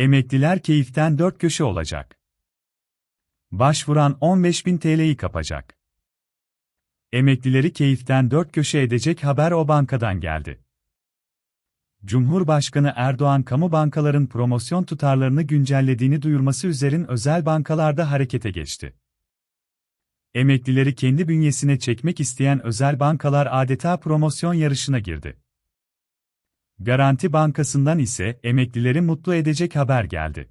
Emekliler keyiften dört köşe olacak. Başvuran 15.000 TL'yi kapacak. Emeklileri keyiften dört köşe edecek haber o bankadan geldi. Cumhurbaşkanı Erdoğan kamu bankaların promosyon tutarlarını güncellediğini duyurması üzerin özel bankalarda harekete geçti. Emeklileri kendi bünyesine çekmek isteyen özel bankalar adeta promosyon yarışına girdi. Garanti Bankası'ndan ise emeklileri mutlu edecek haber geldi.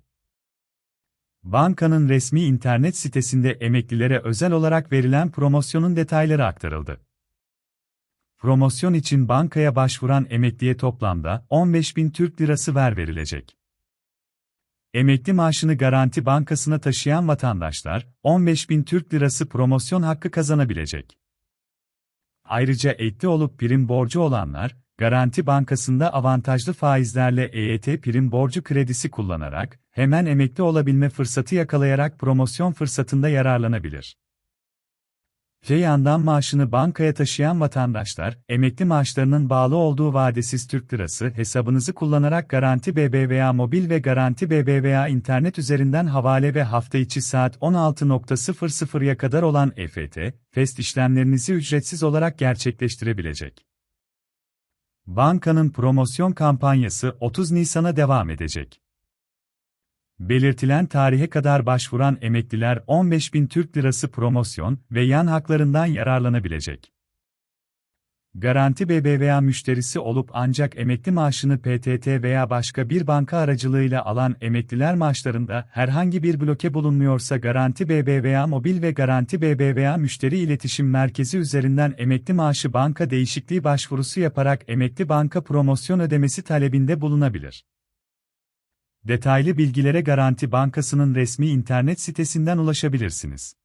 Bankanın resmi internet sitesinde emeklilere özel olarak verilen promosyonun detayları aktarıldı. Promosyon için bankaya başvuran emekliye toplamda 15.000 Türk Lirası ver verilecek. Emekli maaşını Garanti Bankası'na taşıyan vatandaşlar, 15.000 Türk Lirası promosyon hakkı kazanabilecek. Ayrıca ekli olup prim borcu olanlar, Garanti Bankası'nda avantajlı faizlerle EYT prim borcu kredisi kullanarak, hemen emekli olabilme fırsatı yakalayarak promosyon fırsatında yararlanabilir. Öte yandan maaşını bankaya taşıyan vatandaşlar, emekli maaşlarının bağlı olduğu vadesiz Türk Lirası hesabınızı kullanarak Garanti BBVA mobil ve Garanti BBVA internet üzerinden havale ve hafta içi saat 16.00'ya kadar olan EFT, FEST işlemlerinizi ücretsiz olarak gerçekleştirebilecek. Bankanın promosyon kampanyası 30 Nisan'a devam edecek. Belirtilen tarihe kadar başvuran emekliler 15.000 Türk Lirası promosyon ve yan haklarından yararlanabilecek. Garanti BBVA müşterisi olup ancak emekli maaşını PTT veya başka bir banka aracılığıyla alan emekliler maaşlarında herhangi bir bloke bulunmuyorsa Garanti BBVA Mobil ve Garanti BBVA Müşteri İletişim Merkezi üzerinden emekli maaşı banka değişikliği başvurusu yaparak emekli banka promosyon ödemesi talebinde bulunabilir. Detaylı bilgilere Garanti Bankası'nın resmi internet sitesinden ulaşabilirsiniz.